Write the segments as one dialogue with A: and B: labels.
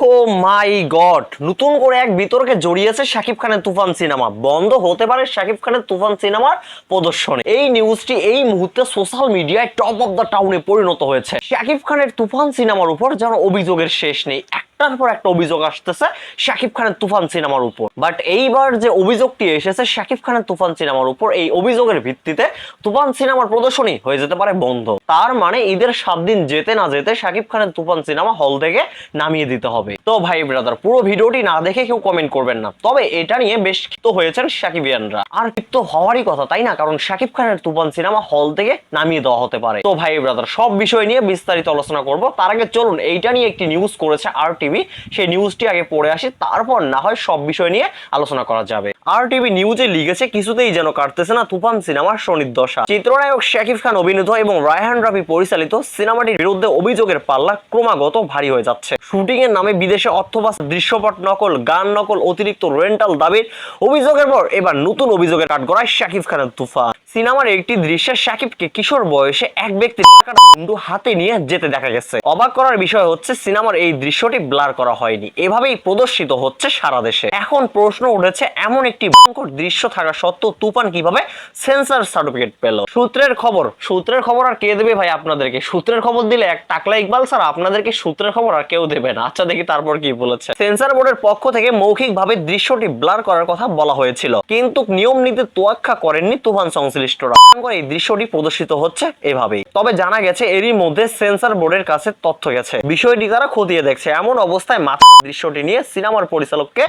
A: হো মাই গড। নতুন করে এক বিতর্কে জড়িয়েছে শাকিব খানের তুফান সিনেমা। বন্ধ হতে পারে শাকিব খানের তুফান সিনেমার প্রদর্শনী। এই নিউজটি এই মুহূর্তে সোশ্যাল মিডিয়ায় টপ অফ দ্য টাউনে পরিণত হয়েছে। শাকিব খানের তুফান সিনেমার উপর যেন অভিযোগের শেষ নেই। একটার একটা অভিযোগ আসতেছে শাকিব খানের তুফান সিনেমার উপর। বাট এইবার যে অভিযোগটি এসেছে, শাকিব খানের তুফান সিনেমার উপর, এই অভিযোগের ভিত্তিতে তুফান সিনেমার প্রদর্শনী হয়ে যেতে পারে বন্ধ। তার মানে ঈদের সাত দিন যেতে না যেতে শাকিব খানের তুফান সিনেমা হল থেকে নামিয়ে দিতে হবে। তো ভাই ব্রাদার পুরো ভিডিওটি না দেখে কেউ কমেন্ট করবেন না। তবে এটা নিয়ে বেশ ক্ষিপ্ত হয়েছেন শাকিবিয়ানরা। আর ক্ষিপ্ত হওয়ারই কথা, তাই না? কারণ শাকিব খানের তুফান সিনেমা হল থেকে নামিয়ে দেওয়া হতে পারে। তো ভাই ব্রাদার সব বিষয় নিয়ে বিস্তারিত আলোচনা করব। তার আগে চলুন, এইটা নিয়ে একটি নিউজ করেছে আর টিভি সেই নিউজটি আগে পড়ে আসি, তারপর না হয় সব বিষয় নিয়ে আলোচনা করা যাবে। আর টিভি নিউজে লিখেছে, কিছুতেই যেন কাটতেছে না তুফান সিনেমার সনির্দশা চিত্রনায়ক শাকিব খান অভিনীত এবং রায়হান রাফি পরিচালিত সিনেমাটির বিরুদ্ধে অভিযোগের পাল্লা ক্রমাগত ভারী হয়ে যাচ্ছে। শুটিং এর নামে বিদেশে অর্থবাস, দৃশ্যপট নকল, গান নকল, অতিরিক্ত রেন্টাল দাবির অভিযোগের পর এবার নতুন অভিযোগের কাঠগড়ায় শাকিব খানের তুফান। সিনেমার একটি দৃশ্যে শাকিবকে কিশোর বয়সে এক ব্যক্তি টাকাটা মুন্ডু হাতে নিয়ে যেতে দেখা গেছে। অবাক করার বিষয় হচ্ছে, সিনেমার এই দৃশ্যটি ব্লার করা হয়নি। এভাবেই প্রদর্শিত হচ্ছে সারা দেশে। এখন প্রশ্ন উঠেছে, এমন একটি ভয়ঙ্কর দৃশ্য থাকা সত্ত্বেও তুফান কীভাবে সেন্সর সার্টিফিকেট পেল? সূত্রের খবর সূত্রের খবর আর কে দেবে ভাই আপনাদেরকে? সূত্রের খবর দিলে এক টাকলা ইকবাল স্যার আপনাদেরকে সূত্রের খবর আর কেউ দেবে না। আচ্ছা দেখি তারপর কি বলেছে। সেন্সর বোর্ডের পক্ষ থেকে মৌখিকভাবে দৃশ্যটি ব্লার করার কথা বলা হয়েছিল। কিন্তু নিয়ম নীতি তোয়াক্কা করেননি তুফান সংশ্লিষ্টরা এই দৃশ্যটি প্রদর্শিত হচ্ছে তবে জানা গেছে এরই মধ্যে বোর্ডের কাছে তথ্য গেছে। বিষয়টি তারা খতিয়ে দেখছে। এমন অবস্থায় মাথা দৃশ্যটি নিয়ে সিনেমার পরিচালককে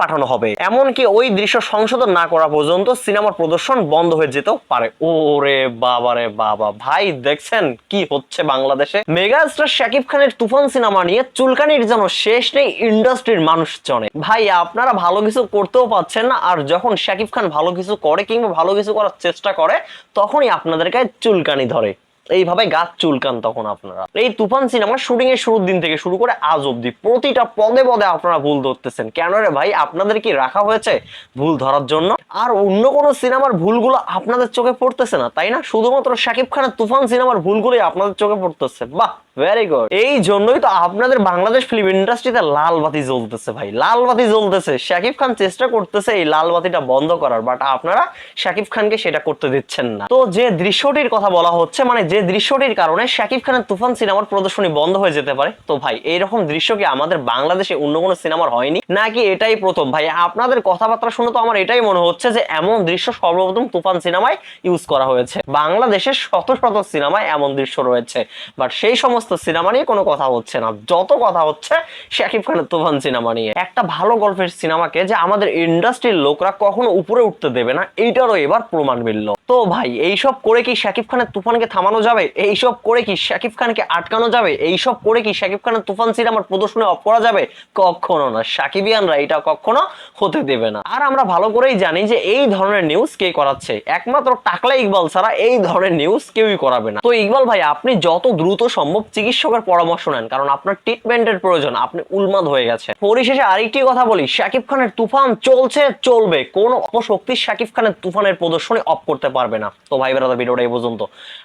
A: পাঠানো হবে। এমনকি ওই দৃশ্য সংশোধন না করা পর্যন্ত সিনেমার প্রদর্শন বন্ধ হয়ে যেতেও পারে। ওরে বাবারে বাবা, ভাই দেখছেন কি হচ্ছে বাংলাদেশে? মেগা স্টার শাকিব খানের তুফান সিনেমা নিয়ে চুলকানির যেন শেষ নেই ইন্ডাস্ট্রির মানুষজনে। ভাই, আপনারা ভালো কিছু করতেও পাচ্ছেন না। আর যখন শাকিব খান ভালো কিছু করে কিংবা ভালো কিছু করার চেষ্টা করে, তখনই আপনাদের গায়ে চুলকানি ধরে। এইভাবে গাছ চুলকান তখন আপনারা। এই তুফান সিনেমার শুটিং এর শুরুর দিন থেকে শুরু করে আজ অব্দি প্রতিটা পদে পদে আপনারা ভুল ধরতেছেন। কেন রে ভাই? আপনাদের কি রাখা হয়েছে ভুল ধরার জন্য? আর অন্য কোনো সিনেমার ভুলগুলো আপনাদের চোখে পড়তেছে না, তাই না? শুধুমাত্র শাকিব খানের তুফান সিনেমার ভুলগুলোই আপনাদের চোখে পড়তেছে। বাহ! ভেরি গুড এই জন্যই তো আপনাদের বাংলাদেশ ফিল্ম ইন্ডাস্ট্রিতে লাল বাতি জ্বলতেছে ভাই। লাল বাতি জ্বলতেছে। শাকিব খান চেষ্টা করতেছে এই লাল বাতিটা বন্ধ করার বাট আপনারা শাকিব খানকে সেটা করতে দিচ্ছেন না। তো যে দৃশ্যটির কথা বলা হচ্ছে মানে যে দৃশ্যটির কারণে শাকিব খানের তুফান সিনেমার প্রদর্শনী বন্ধ হয়ে যেতে পারে। তো ভাই, এইরকম দৃশ্য কি আমাদের বাংলাদেশে অন্য কোনো সিনেমার হয়নি? নাকি এটাই প্রথম? ভাই, আপনাদের কথাবার্তা শুনে তো আমার এটাই মনে হচ্ছে যে এমন দৃশ্য সর্বপ্রথম তুফান সিনেমায় ইউজ করা হয়েছে। বাংলাদেশের শত শত সিনেমায় এমন দৃশ্য রয়েছে। বাট সেই সমস্ত সিনেমা নিয়ে কোনো কথা হচ্ছে না। যত কথা হচ্ছে শাকিব খানের তুফান সিনেমা নিয়ে। একটা ভালো গল্পের সিনেমাকে যে আমাদের ইন্ডাস্ট্রির লোকরা কখনো উপরে উঠতে দেবে না, এইটারও এবার প্রমাণ মিলল। তো ভাই, এইসব করে কি শাকিব খানের তুফানকে থামানো যাবে? এইসব করে কি শাকিব খানকে আটকানো যাবে? এইসব করে কি শাকিব খানের তুফান সিনেমার প্রদর্শনী অফ করা যাবে? কখনো না। সাকিবিয়ানরা এটা কখনো হতে দেবে না। আর আমরা ভালো করেই জানি যে এই ধরনের নিউজ কে করাচ্ছে। একমাত্র টাকলা ইকবাল ছাড়া এই ধরনের নিউজ কেউই করাবে না। তো ইকবাল ভাই, আপনি যত দ্রুত সম্ভব চিকিৎসকের পরামর্শ নেন। কারণ আপনার ট্রিটমেন্টের প্রয়োজন। আপনি উন্মাদ হয়ে গেছে পরিশেষে আরেকটি কথা বলি। শাকিব খানের তুফান চলছে, চলবে। কোন অপশক্তি শাকিব খানের তুফানের প্রদর্শনী অফ করতে পারবে না। তো ভাই বেড়াতে ভিডিওটা এই পর্যন্ত।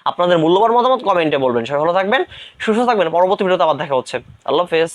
A: আপনাদের মূল্যবান মতামত কমেন্টে বলবেন। সবাই ভালো থাকবেন, সুস্থ থাকবেন। পরবর্তী ভিডিওতে আবার দেখা হচ্ছে। আল্লাহ হাফেজ।